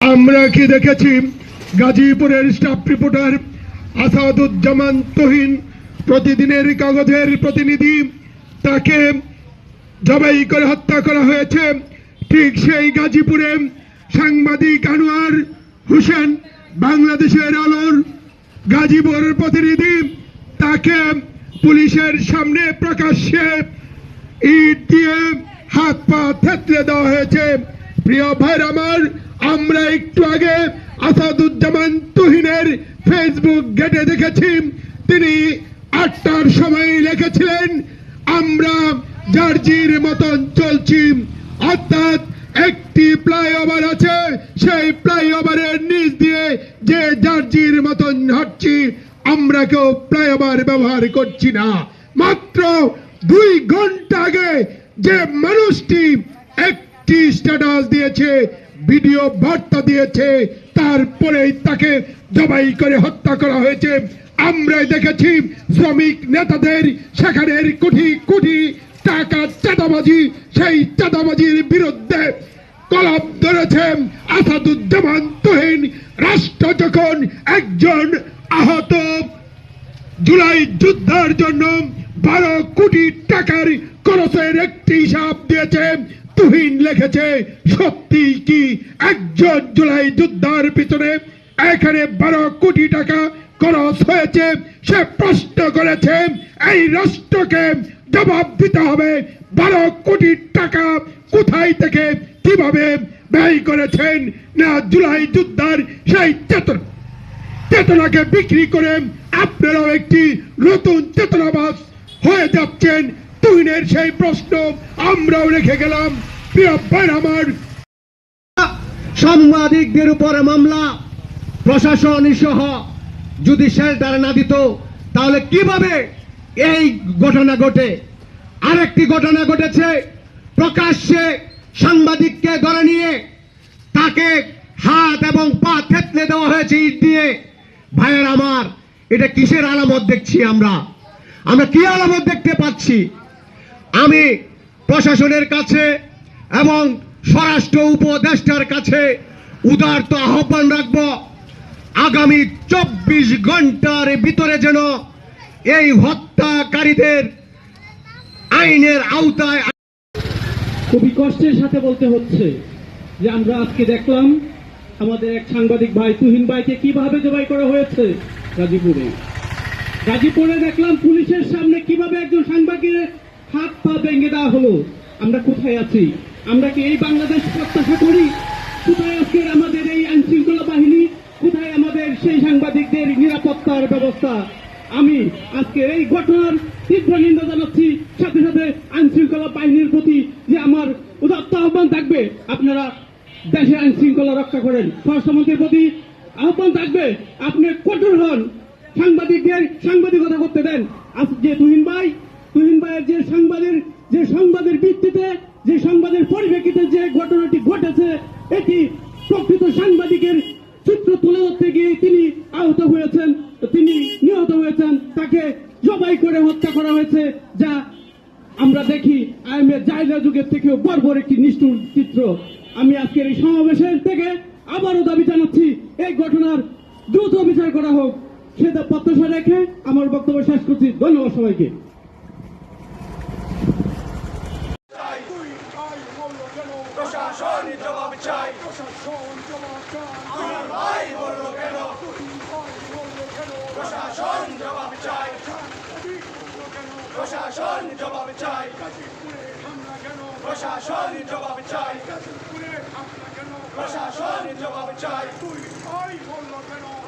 আমরা কি দেখেছি? গাজীপুরের স্টাফ রিপোর্টার আসাদুজ্জামান তহিন প্রতিদিনের কাগজের প্রতিনিধি। তাকে জবাই করে হত্যা করা হয়েছে। ঠিক সেই গাজীপুরে সাংবাদিক আনোয়ার হোসেন, বাংলাদেশের আলোর গাজীপুরের প্রতিনিধি। তাকে পুলিশের সামনে প্রকাশ্যে ইট দিয়ে হাত পা থেতলে দেওয়া হয়েছে। প্রিয় ভাইর আমার আমরা একটু আগে আসাদুজ্জামান তুহিনের ফেসবুক গেটে দেখেছি। তিনি আটটার সময় লিখেছিলেন, আমরা জার্জির মতন চলছি। অর্থাৎ একটি ফ্লাইওভার আছে, সেই ফ্লাইওভারের নিচ দিয়ে যে জার্জির মতন হাঁটছি, আমরা কেউ ফ্লাইওভার ব্যবহার করছি না। মাত্র দুই ঘণ্টা আগে যে মানুষটি একটি স্ট্যাটাস দিয়েছে ভিডিও বার্তা দিয়েছে, তারপরেই তাকে জবাই করে হত্যা করা হয়েছে। আমরা দেখেছি শ্রমিক নেতাদের, সেখানের কোটি কোটি টাকা চাঁদাবাজি, সেই চাঁদাবাজির বিরুদ্ধে কলম ধরেছেন আসাদুজ্জামান তহিন। রাষ্ট্র যখন একজন আহত, জুলাই যুদ্ধের জন্য বারো কোটি টাকার খরচের একটি হিসাব দিয়েছে তুহিন লিখেছে, সত্যি কি একজন জুলাই যুদ্ধের পিছনে এখানে বারো কোটি টাকা খরচ হয়েছে? সে প্রশ্ন করেছে, এই রাষ্ট্রকে জবাব দিতে হবে। বারো কোটি টাকা কোথায় থেকে কীভাবে ব্যয় করেছেন? না জুলাই যুদ্ধের সেই চেতন। চেতনাকে বিক্রি করে আপনারাও একটি নতুন চেতনাবাস হয়ে যাচ্ছেন। তুহিনের সেই প্রশ্ন আমরাও রেখে গেলাম। সাংবাদিকদের উপরে মামলা, প্রশাসন সহ যদি শেল্টার না দিত, তাহলে কীভাবে এই ঘটনা ঘটে? আরেকটি ঘটনা ঘটেছে, প্রকাশ্যে সাংবাদিককে ধরে নিয়ে তাকে হাত এবং পা থেতলে দেওয়া হয়েছে ইট দিয়ে। ভাইয়ের আমার, এটা কিসের আলামত দেখছি আমরা? আমরা কি আলামত দেখতে পাচ্ছি? আমি প্রশাসনের কাছে এবং স্বরাষ্ট্র উপদেষ্টার কাছে উদারত আহ্বান রাখব। আগামী চব্বিশ ঘণ্টার ভিতরে যেন এই হত্যাকারীদের আইনের আওতায় খুবই কষ্টের সাথে বলতে হচ্ছে যে আমরা আজকে দেখলাম আমাদের এক সাংবাদিক ভাই, তুহিন ভাইকে কীভাবে জবাই করা হয়েছে গাজীপুরে। গাজীপুরে দেখলাম পুলিশের সামনে কীভাবে একজন সাংবাদিকের হাত পা ভেঙে দেওয়া হলো। আমরা কোথায় আছি? আমরা কি এই বাংলাদেশ প্রত্যাশা করি? কোথায় আজকে আমাদের এই আইন শৃঙ্খলা বাহিনী? কোথায় আমাদের সেই সাংবাদিকদের নিরাপত্তার ব্যবস্থা? আমি আজকে এই ঘটনার তীব্র নিন্দা জানাচ্ছি। সাথে সাথে আইন শৃঙ্খলা বাহিনীর প্রতি যে আমার উদাত্ত আহ্বান থাকবে, আপনারা দেশে আইন শৃঙ্খলা রক্ষা করেন। স্বরাষ্ট্রমন্ত্রীর প্রতি আহ্বান থাকবে, আপনি কঠোর হন। সাংবাদিকদের সাংবাদিকতা করতে দেন। আজ যে তুহিন ভাই, তুহিন ভাইয়ের যে সাংবাদিক যে সংবাদের ভিত্তিতে ঘটেছে এটি প্রকৃত সাংবাদিকের চিত্র তুলে ধরতে গিয়ে তিনি আহত হয়েছেন, তিনি নিহত হয়েছেন। তাকে জবাই করে হত্যা করা হয়েছে, যা আমরা দেখি আইএমএ জায়গা যুগের থেকেও বর্বর একটি নিষ্ঠুর চিত্র। আমি আজকের এই সমাবেশের থেকে আবারও দাবি জানাচ্ছি, এই ঘটনার দ্রুত বিচার করা হোক। সেটা প্রত্যাশা রেখে আমার বক্তব্য শেষ করছি। ধন্যবাদ সবাইকে প্রশাসন জবাব চাই আমার ভাই বলল কেন প্রশাসন জবাব চাই প্রশাসন জবাব চাই প্রশাসন জবাব চাই প্রশাসন জবাব চাই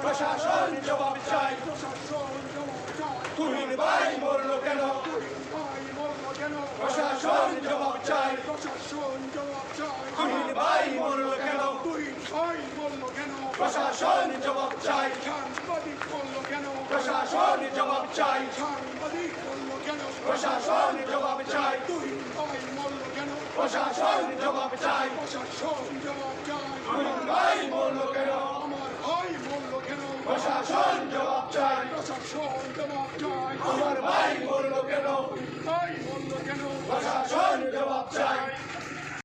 প্রশাসন জবাব চাই তুহিন ভাই বলল কেন? প্রশাসন জবাব চাই তুহিন ভাই বলল কেন? প্রশাসন জবাব চাই। প্রশাসন জবাব চাই। প্রশাসন জবাব চাই। প্রশাসন জবাব চাই। তুহিন ভাই বলল কেন? প্রশাসন জবাব চাই। আমার ভাই বলল কেন? প্রশাসন